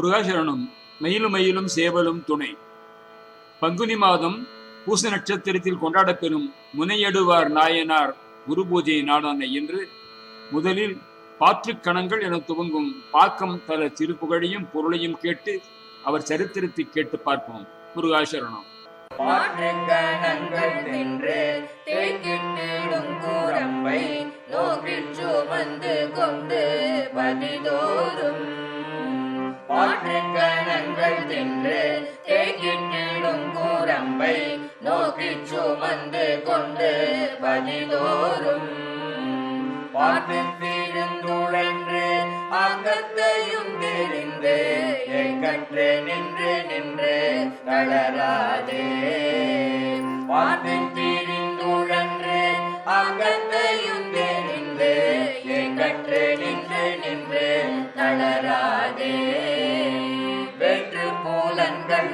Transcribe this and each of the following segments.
பிரகாசரனும் மயிலும் மயிலும் சேவலும் துணை. பங்குனி மாதம் பூச நட்சத்திரத்தில் கொண்டாடப்பெறும் முனையடுவார் நாயனார் குரு பூஜை நாடான இன்று முதலில் பாற்றுக் கணங்கள் என துவங்கும் பாக்கம் தல திருப்புகழையும் பொருளையும் கேட்டு அவர் சரித்திரத்தை கேட்டு பார்ப்போம். முருகாசரணம். மாற்றுக்கணங்கள் நின்று தேக்கிட்டிடும் கூரம்பை நோக்கில் சுமந்து கொண்டு பதிதோறும் மாற்றுக்கணங்கள் தின்று தேக்கிட்டிடும் கூரம்பை நோக்கி சுமந்து கொண்டு பதிதோறும் பாட்டு தீர்ந்துழன்று அங்கத்தையும் தெரிந்து எங்கற்று நின்று நின்று தளராதே. பாட்டு தீர்ந்துழன்று அங்கத்தையும் தெரிந்து எங்கற்று நின்று நின்று தளராதே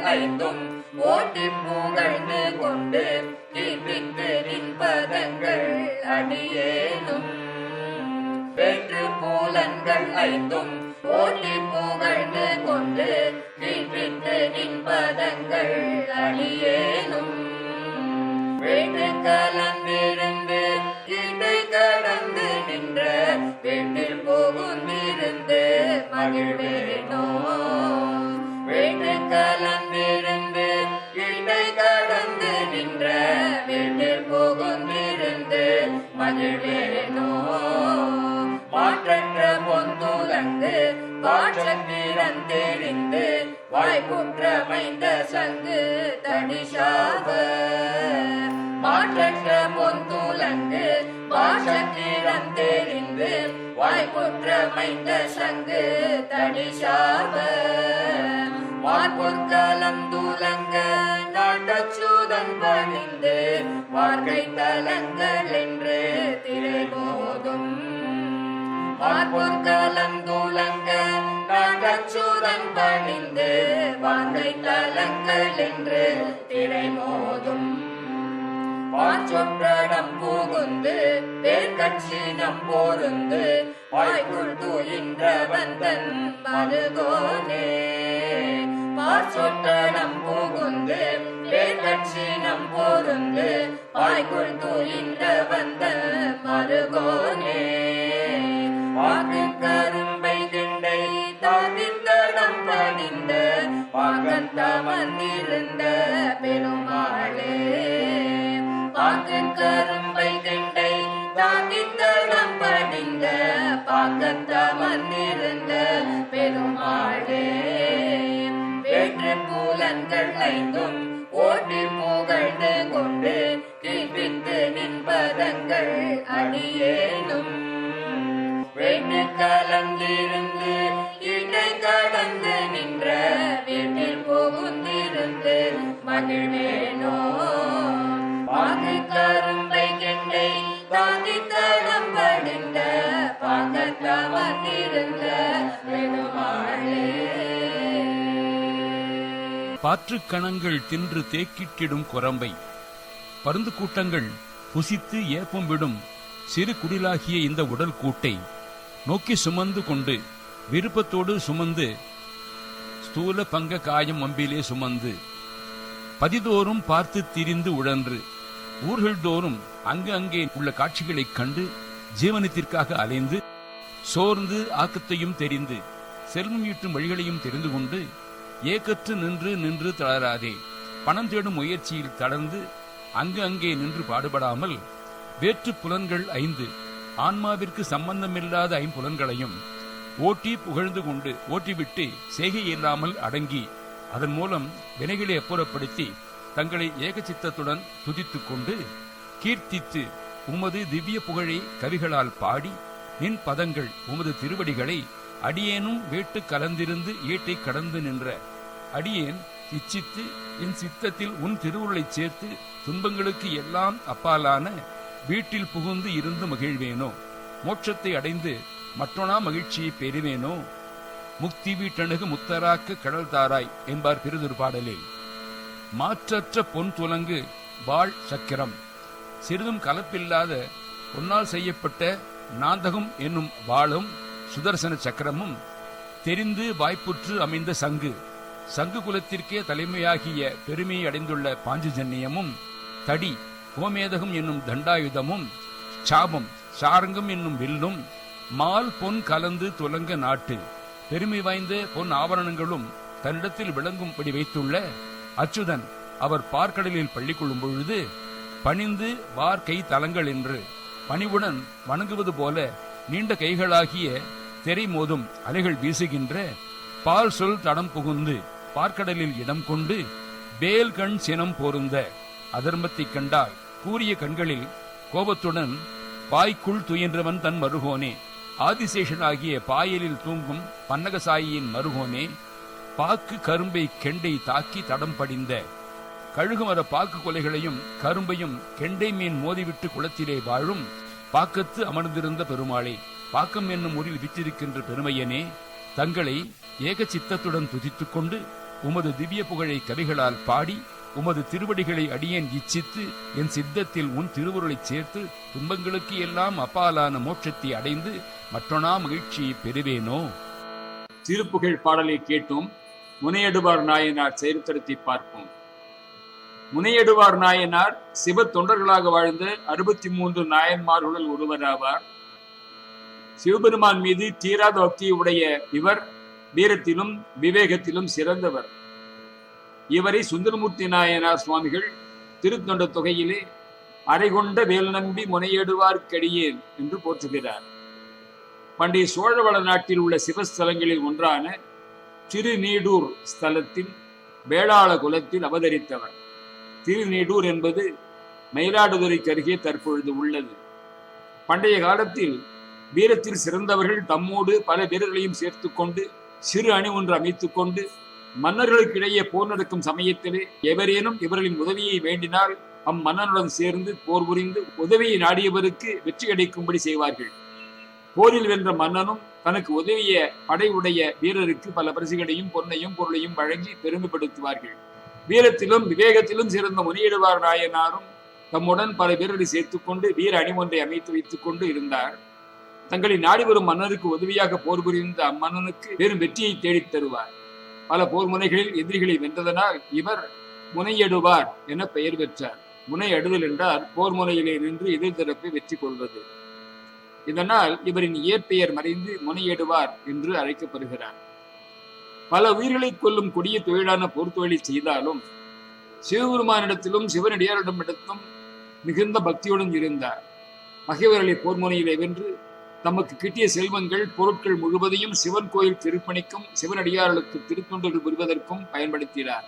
பூலன்கள் ஓட்டி புகழ்ந்து கொண்டு தீபித்து நின்பதங்கள் அடியேனும். வெற்று பூலன்கள் ஐந்தும் ஓட்டி புகழ்ந்து கொண்டு தீபித்து நின்பதங்கள் அடியேனும். வேண்டு கலந்திருந்து இடை கடந்து நின்ற வீட்டில் புகுந்திருந்து மகிழ்வேனோ. மகிழ்வேனோ. மாற்றற்ற பொந்துலந்து பாற்றத்திறன் தெரிந்து வாய்ப்புற்றமைந்த சங்கு தடிஷாவ மாற்றற்ற பொந்துலந்து பாஷத்திறன் தெரிந்து வாய்ப்புற்றமைந்த சங்கு தடிஷாவ மார்பொற்கலம் நாட்டச்சு நாட்டச்சூதன் பணிந்து வாழ்க்கை தலங்கள் என்று திரைபோதும் மார்பொற்கலம் துலங்க நாகச்சூதன் பணிந்து வாழ்க்கை தலங்கள் என்று திரைமோதும் பாச்சொற்றடம் புகுந்து வேர்கட்சினம் பொருந்து வாய்க்குள் தூயின்ற வந்தன் மருகோனே. பாச்சொற்றடம் புகுந்து தட்சிணம் பொருந்து வாய்க்குள் தூயின்ற வந்த மருகோனே. வாக்கு கரும்பை திண்டை தாதித்தடம் படிந்த பாகன் தமர்ந்திருந்த பெருமாளே. பாக்கு கரும்பை திண்டை தாதித்தடம் படிந்த பாகன் தமர்ந்திருந்த பெருமாளே. வேற்று பூலன்கள் ஐந்தும் கலந்திருந்து இடை கடந்து நின்ற வீட்டில் புகுந்திருந்து மகிழ்வேனோ? பாங்கு கரும்பை கெண்டை தாங்கி தளம் படிந்த பாகத்தமர்ந்திருந்த பெருமாளே பாற்று கணங்கள் தின்று தேக்கிட்டிடும் குரம்பை. பருந்து கூட்டங்கள் புசித்து ஏப்பம் விடும் சிறு குடிலாகிய இந்த உடல் கூட்டை. நோக்கி சுமந்து கொண்டு விருப்பத்தோடு சுமந்து ஸ்தூல பங்க காயம் அம்பிலே சுமந்து பதிதோறும் பார்த்து திரிந்து உழன்று ஊர்கள் தோறும் அங்கு அங்கே உள்ள காட்சிகளைக் கண்டு ஜீவனத்திற்காக அலைந்து சோர்ந்து ஆக்கத்தையும் தெரிந்து செல்வம் ஈட்டும் வழிகளையும் தெரிந்து கொண்டு ஏக்கற்று நின்று நின்று தளராதே பணம் தேடும் முயற்சியில் தளர்ந்து அங்கு அங்கே நின்று பாடுபடாமல் வேற்று புலன்கள் ஐந்து ஆன்மாவிற்கு சம்பந்தமில்லாத ஐம்புலன்களையும் ஓட்டி புகழ்ந்து கொண்டு ஓட்டிவிட்டு செய்கை இல்லாமல் அடங்கி அதன் மூலம் வினைகளை அப்புறப்படுத்தி தங்களை ஏகச்சித்தத்துடன் துதித்துக் கொண்டு கீர்த்தித்து உமது திவ்ய புகழை கவிகளால் பாடி நின் பதங்கள் உமது திருவடிகளை அடியேனும் வேட்டு கலந்திருந்து ஈட்டை கடந்து நின்ற அடியேன் இச்சித்து என் சித்தத்தில் உன் திருவுருளைச் சேர்த்து துன்பங்களுக்கு எல்லாம் அப்பாலான வீட்டில் புகுந்து இருந்து மகிழ்வேனோ? மோட்சத்தை அடைந்து மற்றொனா மகிழ்ச்சியை பெறுவேனோ? முக்தி வீட்டணுகு முத்தராக்கு கடல் தாராய் என்பார் திருதிருப்பாடலில் மாற்றற்ற பொன் துலங்கு வாழ் சக்கரம். சிறிதும் கலப்பில்லாத பொன்னால் செய்யப்பட்ட நாந்தகம் என்னும் வாளும் சுதர்சன சக்கரமும் தெரிந்து வாய்ப்புற்று அமைந்த சங்கு. சங்கு குலத்திற்கே தலைமையாகிய பெருமையை அடைந்துள்ள பாஞ்சஜன்யமும் தடி கோமேதகம் என்னும் தண்டாயுதமும் சாபம் சாரங்கம் என்னும் வில்லும் மால் பொன் கலந்து துலங்க நாட்டு பெருமை வாய்ந்த பொன் ஆபரணங்களும் தன்னிடத்தில் விளங்கும்படி வைத்துள்ள அச்சுதன் அவர் பார்க்கடலில் பள்ளி கொள்ளும் பொழுது பணிந்து வார்கை தலங்கள் என்று பணிவுடன் வணங்குவது போல நீண்ட கைகளாகிய தெரை மோதும் அலைகள் வீசுகின்ற பால் சொல் தடம் புகுந்து பார்க்கடலில் இடம் கொண்டு வேல்கண் சினம் பொருந்த அதர்மத்தை கண்டால் கூறிய கண்களில் கோபத்துடன் பாய்க்குள் துயின்றவன் தன் மருகோனே. ஆதிசேஷனாகிய பாயலில் தூங்கும் பன்னகசாயியின் மருகோனே பாக்கு கரும்பை கெண்டை தாக்கி தடம் படிந்த கழுகுமர பாக்கு கொலைகளையும் கரும்பையும் கெண்டை மீன் மோதிவிட்டு குளத்திலே வாழும் பாக்கத்து அமர்ந்திருந்த பெருமாளே பாக்கம் என்னும் ஊரில் விற்றிருக்கின்ற பெருமையனே தங்களை ஏக சித்தத்துடன் துதித்துக் கொண்டு உமது திவ்ய புகழை கவிகளால் பாடி உமது திருவடிகளை அடியேன் இச்சித்து என் சித்தத்தில் உன் திருவுருளைச் சேர்த்து துன்பங்களுக்கு எல்லாம் அப்பாலான மோட்சத்தை அடைந்து மற்றொனா மகிழ்ச்சியை பெறுவேனோ? திருப்புகழ் பாடலை கேட்டோம். முனையடுவார் நாயனார் சரித்திரத்தை பார்ப்போம். முனையடுவார் நாயனார் சிவ தொண்டர்களாக வாழ்ந்த அறுபத்தி மூன்று நாயன்மார்களுள் ஒருவராவார். சிவபெருமான் மீது தீராத பக்தியை உடைய இவர் வீரத்திலும் விவேகத்திலும் சிறந்தவர். இவரை சுந்தரமூர்த்தி நாயனார் சுவாமிகள். திருத்தொண்ட தொகையிலே அரைகொண்ட வேல் நம்பி முனையடுவார்க்கடியேன் என்று போற்றுகிறார். பண்டைய சோழவள நாட்டில் உள்ள சிவஸ்தலங்களில் ஒன்றான திருநீடூர் ஸ்தலத்தில் வேளாள குலத்தில் அவதரித்தவர். திருநீடூர் என்பது மயிலாடுதுறைக்கு அருகே தற்பொழுது உள்ளது. பண்டைய காலத்தில் வீரத்தில் சிறந்தவர்கள் தம்மோடு பல வீரர்களையும் சேர்த்து கொண்டு சிறு அணி ஒன்று அமைத்துக் கொண்டு மன்னர்களுக்கிடையே போர் நடக்கும் சமயத்திலே எவரேனும் இவர்களின் உதவியை வேண்டினால் அம்மன்னனுடன் சேர்ந்து போர் புரிந்து உதவியை நாடியவருக்கு வெற்றி கிடைக்கும்படி செய்வார்கள். போரில் வென்ற மன்னனும் தனக்கு உதவிய படை உடைய வீரருக்கு பல பரிசுகளையும் பொன்னையும் பொருளையும் வழங்கி பெருமைப்படுத்துவார்கள். வீரத்திலும் விவேகத்திலும் சிறந்த முனியிடுவார் நாயனாரும் தம்முடன் பல வீரரை சேர்த்துக்கொண்டு வீர அணி ஒன்றை அமைத்து வைத்துக் கொண்டு இருந்தார். தங்களை நாடி வரும் மன்னருக்கு உதவியாக போர் புரிந்த அம்மன்னனுக்கு பெரும் வெற்றியை தேடித் தருவார். பல போர் முனைகளில் எதிரிகளை வென்றதனால் இவர் முனையடுவார் என பெயர் பெற்றார். முனையடுதல் என்றால் போர் முனையிலே நின்று எதிர்த்தரப்பை வெற்றி கொள்வது. இதனால் இவரின் இயற்பெயர் மறைந்து முனையடுவார் என்று அழைக்கப்படுகிறார். பல உயிர்களை கொல்லும் கொடிய தொழிலான பொறுத்தொழிலை செய்தாலும் சிவபெருமானிடத்திலும் சிவனடியாரிடமிடத்தும் மிகுந்த பக்தியுடன் இருந்தார். பகைவர்களை போர் முனையிலே வென்று தமக்கு கிட்டிய செல்வங்கள் பொருட்கள் முழுவதையும் சிவன் கோயில் திருப்பணிக்கும் சிவனடியார்களுக்கு திருத்தொண்டுகள் புரிவதற்கும் பயன்படுத்தினார்.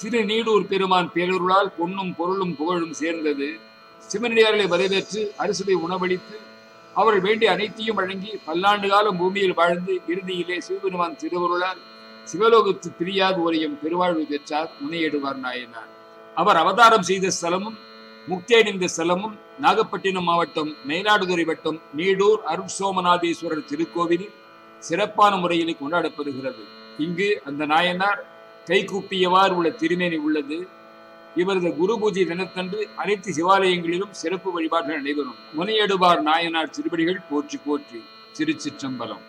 திருநீடூர் பெருமான் பேரருளால் பொன்னும் பொருளும் புகழும் சேர்ந்தது. சிவனடியார்களை வரவேற்று அரிசுவை உணவளித்து அவர்கள் வேண்டிய அனைத்தையும் வழங்கி பல்லாண்டு காலம் பூமியில் வாழ்ந்து இறுதியிலே சிவபெருமான் திருவருளால் சிவலோகத்து பிரியாது உரையும் பெருவாழ்வு பெற்றார் முனையிடுவார் நாயனார். அவர் அவதாரம் செய்த ஸ்தலமும் முக்தி அடைந்த ஸ்தலமும் நாகப்பட்டினம் மாவட்டம் மயிலாடுதுறை வட்டம் நீடூர் அருட் சோமநாதீஸ்வரர் திருக்கோவிலில் சிறப்பான முறையில் கொண்டாடப்படுகிறது. இங்கு அந்த நாயனார் கைகூப்பியவாறு உள்ள திருமேனி உள்ளது. இவரது குரு பூஜை தினத்தன்று அனைத்து சிவாலயங்களிலும் சிறப்பு வழிபாடுகள் நடைபெறும். முனையடுவார் நாயனார் திருப்படிகள் போற்றி போற்றி திருச்சிற்றம்பலம்.